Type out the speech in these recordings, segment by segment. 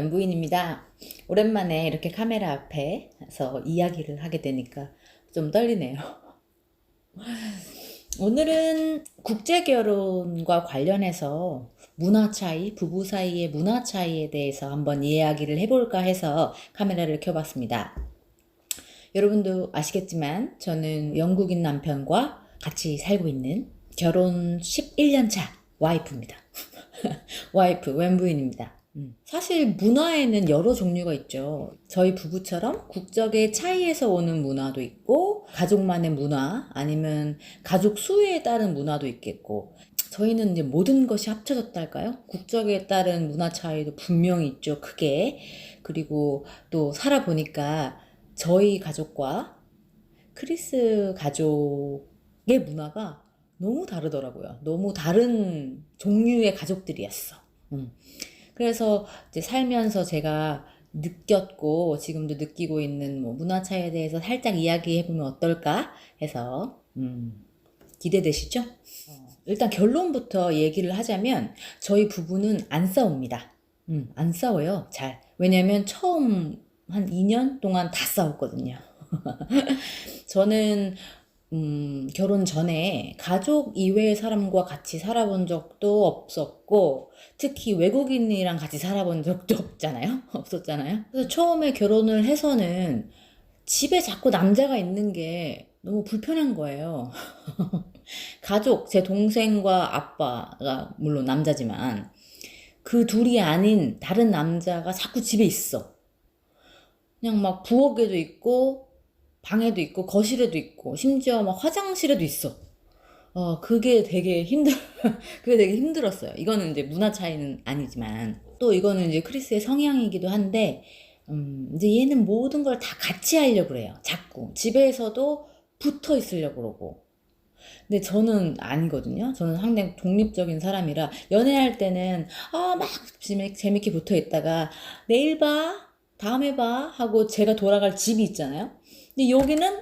웬부인입니다. 오랜만에 이렇게 카메라 앞에서 이야기를 하게 되니까 좀 떨리네요. 오늘은 국제 결혼과 관련해서 문화 차이, 부부 사이의 문화 차이에 대해서 한번 이야기를 해볼까 해서 카메라를 켜봤습니다. 여러분도 아시겠지만 저는 영국인 남편과 같이 살고 있는 결혼 11년 차 와이프입니다. 와이프, 웬부인입니다. 음. 사실 문화에는 여러 종류가 있죠. 저희 부부처럼 국적의 차이에서 오는 문화도 있고, 가족만의 문화, 아니면 가족 수에 따른 문화도 있겠고, 저희는 이제 모든 것이 합쳐졌다 할까요? 국적에 따른 문화 차이도 분명히 있죠, 크게. 그리고 또 살아보니까 저희 가족과 크리스 가족의 문화가 너무 다르더라고요. 너무 다른 종류의 가족들이었어. 음. 그래서 이제 살면서 제가 느꼈고 지금도 느끼고 있는 뭐 문화 차이에 대해서 살짝 이야기해 보면 어떨까 해서 음, 기대되시죠? 어, 일단 결론부터 얘기를 하자면 저희 부부는 안 싸웁니다. 음, 안 싸워요. 잘. 왜냐면 처음 한 2년 동안 다 싸웠거든요. 저는 음, 결혼 전에 가족 이외의 사람과 같이 살아본 적도 없었고, 특히 외국인이랑 같이 살아본 적도 없잖아요? 없었잖아요? 그래서 처음에 결혼을 해서는 집에 자꾸 남자가 있는 게 너무 불편한 거예요. 가족, 제 동생과 아빠가 물론 남자지만, 그 둘이 아닌 다른 남자가 자꾸 집에 있어. 그냥 막 부엌에도 있고, 방에도 있고 거실에도 있고 심지어 막 화장실에도 있어. 어 그게 되게 힘들 그게 되게 힘들었어요. 이거는 이제 문화 차이는 아니지만 또 이거는 이제 크리스의 성향이기도 한데 음 이제 얘는 모든 걸 다 같이 하려고 그래요. 자꾸 집에서도 붙어 있으려고 그러고. 근데 저는 아니거든요. 저는 상당히 독립적인 사람이라 연애할 때는 아 막 재밌게 붙어 있다가 내일 봐, 다음에 봐 하고 제가 돌아갈 집이 있잖아요. 근데 여기는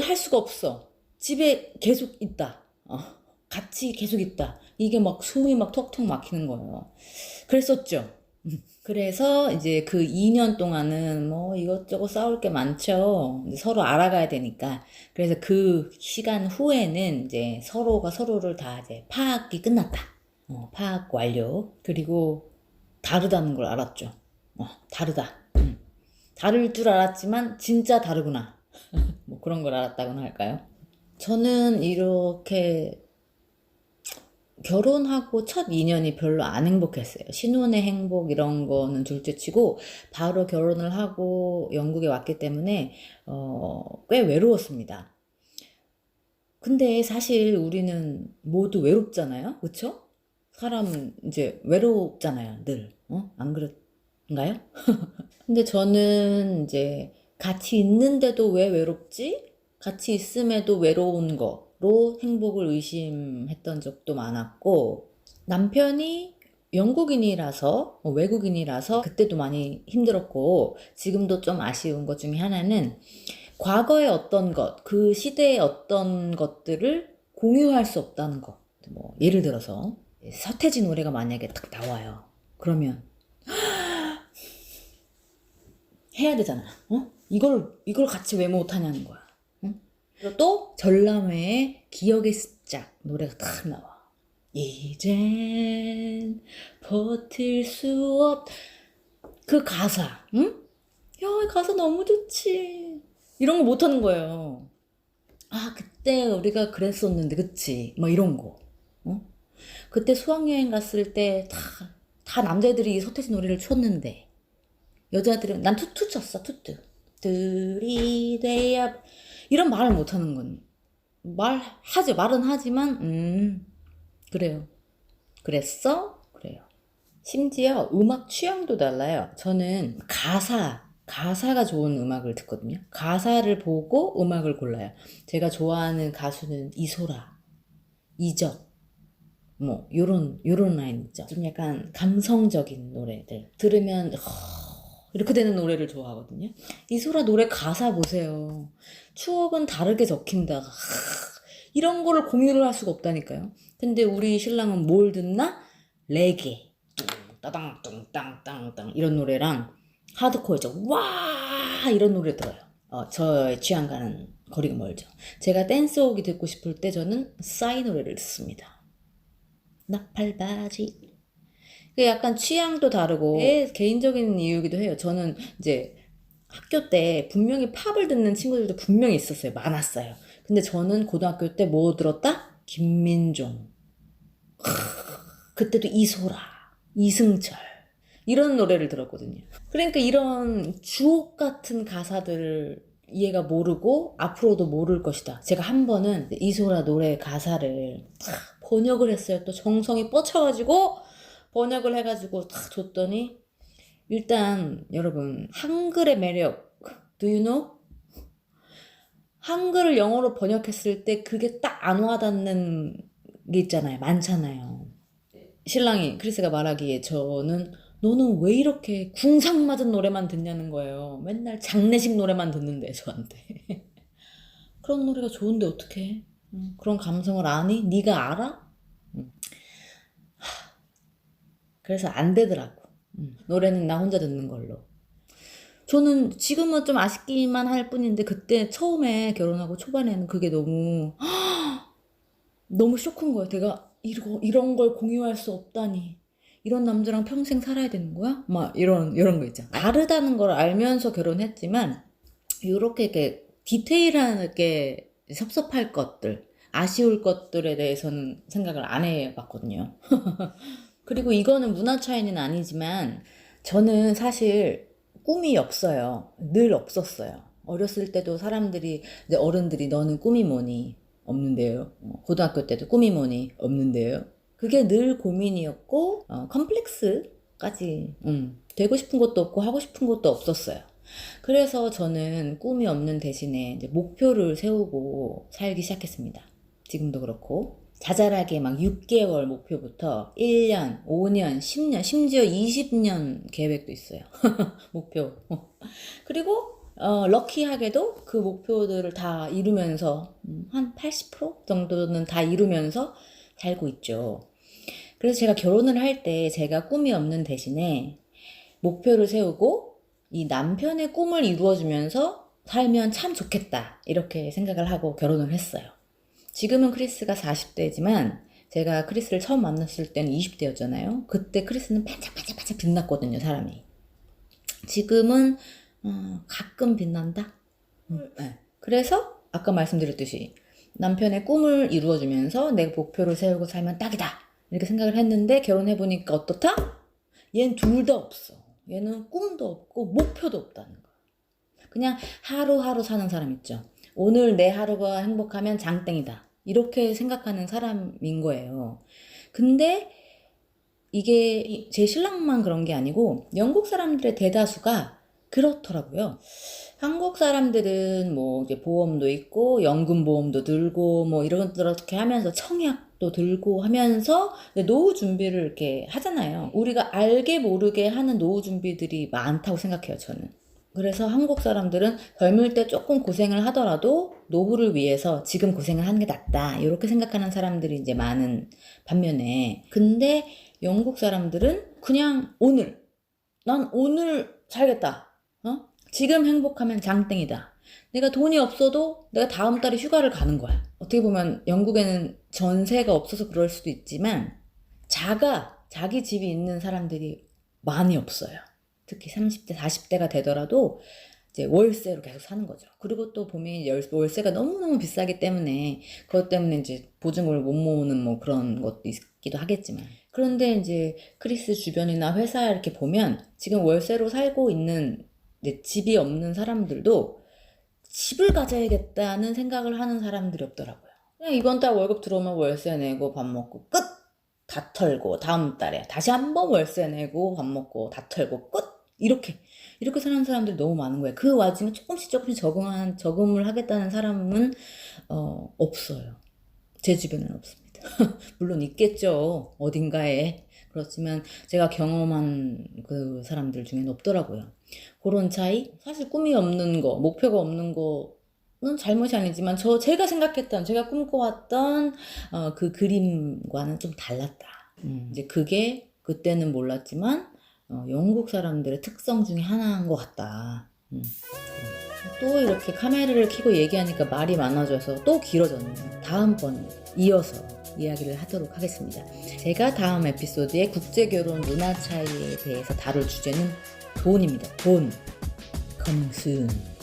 할 수가 없어. 집에 계속 있다. 어, 같이 계속 있다. 이게 막 숨이 막 턱턱 막히는 거예요. 그랬었죠. 그래서 이제 그 2년 동안은 뭐 이것저것 싸울 게 많죠. 서로 알아가야 되니까. 그래서 그 시간 후에는 이제 서로가 서로를 다 이제 파악이 끝났다. 어, 파악 완료. 그리고 다르다는 걸 알았죠. 어, 다르다. 다를 줄 알았지만 진짜 다르구나. 뭐 그런 걸 알았다고나 할까요? 저는 이렇게 결혼하고 첫 2년이 별로 안 행복했어요. 신혼의 행복 이런 거는 둘째 치고 바로 결혼을 하고 영국에 왔기 때문에 어, 꽤 외로웠습니다. 근데 사실 우리는 모두 외롭잖아요. 그쵸? 사람은 이제 외롭잖아요. 늘. 어? 안 그 런가요? 근데 저는 이제 같이 있는데도 왜 외롭지? 같이 있음에도 외로운 거로 행복을 의심했던 적도 많았고, 남편이 영국인이라서, 뭐 외국인이라서 그때도 많이 힘들었고, 지금도 좀 아쉬운 것 중에 하나는 과거의 어떤 것, 그 시대의 어떤 것들을 공유할 수 없다는 것. 뭐, 예를 들어서, 서태지 노래가 만약에 딱 나와요. 그러면 해야 되잖아. 어? 이걸 이걸 같이 왜 못하냐는 거야. 응? 그리고 또 전람회의 기억의 습작 노래가 딱 나와. 이젠 버틸 수 없. 그 가사, 응? 야, 가사 너무 좋지. 이런 거 못하는 거예요. 아, 그때 우리가 그랬었는데, 그치? 막 이런 거. 어? 그때 수학여행 갔을 때 다, 다 남자들이 서태지 노래를 췄는데, 여자들은 난 투투 쳤어 투투 들이대야. 이런 말을 못하는 건 말하지 말은 하지만 음 그래요. 그랬어? 그래요. 심지어 음악 취향도 달라요. 저는 가사 가사가 좋은 음악을 듣거든요. 가사를 보고 음악을 골라요. 제가 좋아하는 가수는 이소라 이적 뭐 요런 요런 라인 있죠. 좀 약간 감성적인 노래들. 들으면 허, 이렇게 되는 노래를 좋아하거든요. 이소라 노래 가사 보세요. 추억은 다르게 적힌다. 이런 거를 공유를 할 수가 없다니까요. 근데 우리 신랑은 뭘 듣나? 레게. 따당 뚱땅땅땅 이런 노래랑 하드코어죠. 와 이런 노래 들어요. 어, 저의 취향 가는 거리가 멀죠. 제가 댄스곡이 듣고 싶을 때 저는 싸이 노래를 듣습니다. 나팔바지. 그 약간 취향도 다르고 내 개인적인 이유기도 해요. 저는 이제 학교 때 분명히 팝을 듣는 친구들도 분명히 있었어요. 많았어요. 근데 저는 고등학교 때 뭐 들었다? 김민종. 크, 그때도 이소라, 이승철 이런 노래를 들었거든요. 그러니까 이런 주옥 같은 가사들을 얘가 모르고 앞으로도 모를 것이다. 제가 한 번은 이소라 노래 가사를 탁 번역을 했어요. 또 정성이 뻗쳐가지고 번역을 해가지고 탁 줬더니 일단 여러분 한글의 매력 do you know? 한글을 영어로 번역했을 때 그게 딱 안 와닿는 게 있잖아요. 많잖아요. 신랑이 크리스가 말하기에 저는 너는 왜 이렇게 궁상 맞은 노래만 듣냐는 거예요. 맨날 장례식 노래만 듣는데 저한테. 그런 노래가 좋은데 어떡해? 응, 그런 감성을 아니? 네가 알아? 응. 하, 그래서 안 되더라고. 응, 노래는 나 혼자 듣는 걸로. 저는 지금은 좀 아쉽기만 할 뿐인데 그때 처음에 결혼하고 초반에는 그게 너무 너무 쇼크인 거예요. 내가 이거 이런 걸 공유할 수 없다니. 이런 남자랑 평생 살아야 되는 거야? 막 이런 이런 거 있죠. 다르다는 걸 알면서 결혼했지만 이렇게 이렇게 디테일하게 섭섭할 것들, 아쉬울 것들에 대해서는 생각을 안 해봤거든요. 그리고 이거는 문화 차이는 아니지만 저는 사실 꿈이 없어요. 늘 없었어요. 어렸을 때도 사람들이 이제 어른들이 너는 꿈이 뭐니? 없는데요. 어, 고등학교 때도 꿈이 뭐니? 없는데요. 그게 늘 고민이었고 어, 컴플렉스까지 음, 되고 싶은 것도 없고 하고 싶은 것도 없었어요. 그래서 저는 꿈이 없는 대신에 목표를 세우고 살기 시작했습니다. 지금도 그렇고 자잘하게 막 6개월 목표부터 1년, 5년, 10년, 심지어 20년 계획도 있어요. 목표. 그리고 어, 럭키하게도 그 목표들을 다 이루면서 음, 한80% 정도는 다 이루면서 살고 있죠. 그래서 제가 결혼을 할 때 제가 꿈이 없는 대신에 목표를 세우고 이 남편의 꿈을 이루어주면서 살면 참 좋겠다. 이렇게 생각을 하고 결혼을 했어요. 지금은 크리스가 40대지만 제가 크리스를 처음 만났을 때는 20대였잖아요. 그때 크리스는 반짝반짝반짝 빛났거든요, 사람이. 지금은 어, 가끔 빛난다. 음, 네. 그래서 아까 말씀드렸듯이 남편의 꿈을 이루어주면서 내 목표를 세우고 살면 딱이다. 이렇게 생각을 했는데 결혼해보니까 어떻다? 얘는 둘 다 없어. 얘는 꿈도 없고 목표도 없다는 거야. 그냥 하루하루 사는 사람 있죠. 오늘 내 하루가 행복하면 장땡이다. 이렇게 생각하는 사람인 거예요. 근데 이게 제 신랑만 그런 게 아니고 영국 사람들의 대다수가 그렇더라고요. 한국 사람들은 뭐 이제 보험도 있고 연금 보험도 들고 뭐 이런 이렇게 하면서 청약도 들고 하면서 노후 준비를 이렇게 하잖아요. 우리가 알게 모르게 하는 노후 준비들이 많다고 생각해요, 저는. 그래서 한국 사람들은 젊을 때 조금 고생을 하더라도 노후를 위해서 지금 고생을 하는 게 낫다. 이렇게 생각하는 사람들이 이제 많은 반면에 근데 영국 사람들은 그냥 오늘 난 오늘 살겠다. 어? 지금 행복하면 장땡이다. 내가 돈이 없어도 내가 다음 달에 휴가를 가는 거야. 어떻게 보면 영국에는 전세가 없어서 그럴 수도 있지만 자가 자기 집이 있는 사람들이 많이 없어요. 특히 30대, 40대가 되더라도 이제 월세로 계속 사는 거죠. 그리고 또 보면 월세가 너무너무 비싸기 때문에 그것 때문에 이제 보증금을 못 모으는 뭐 그런 것도 있기도 하겠지만 그런데 이제 크리스 주변이나 회사 이렇게 보면 지금 월세로 살고 있는 집이 없는 사람들도 집을 가져야겠다는 생각을 하는 사람들이 없더라고요. 그냥 이번 달 월급 들어오면 월세 내고 밥 먹고 끝! 다 털고 다음 달에 다시 한번 월세 내고 밥 먹고 다 털고 끝! 이렇게 이렇게 사는 사람들이 너무 많은 거예요. 그 와중에 조금씩 조금씩 적응한 적응을 하겠다는 사람은 어, 없어요. 제 주변에는 없습니다. 물론 있겠죠. 어딘가에. 그렇지만 제가 경험한 그 사람들 중에는 없더라고요. 그런 차이? 사실 꿈이 없는 거, 목표가 없는 거는 잘못이 아니지만 저 제가 생각했던, 제가 꿈꿔왔던 어, 그 그림과는 좀 달랐다. 음, 이제 그게 그 그때는 몰랐지만 어, 영국 사람들의 특성 중에 하나인 것 같다. 음. 또 이렇게 카메라를 켜고 얘기하니까 말이 많아져서 또 길어졌네요. 다음번 이어서 이야기를 하도록 하겠습니다. 제가 다음 에피소드에 국제결혼 문화 차이에 대해서 다룰 주제는 돈입니다. 돈. Coming soon.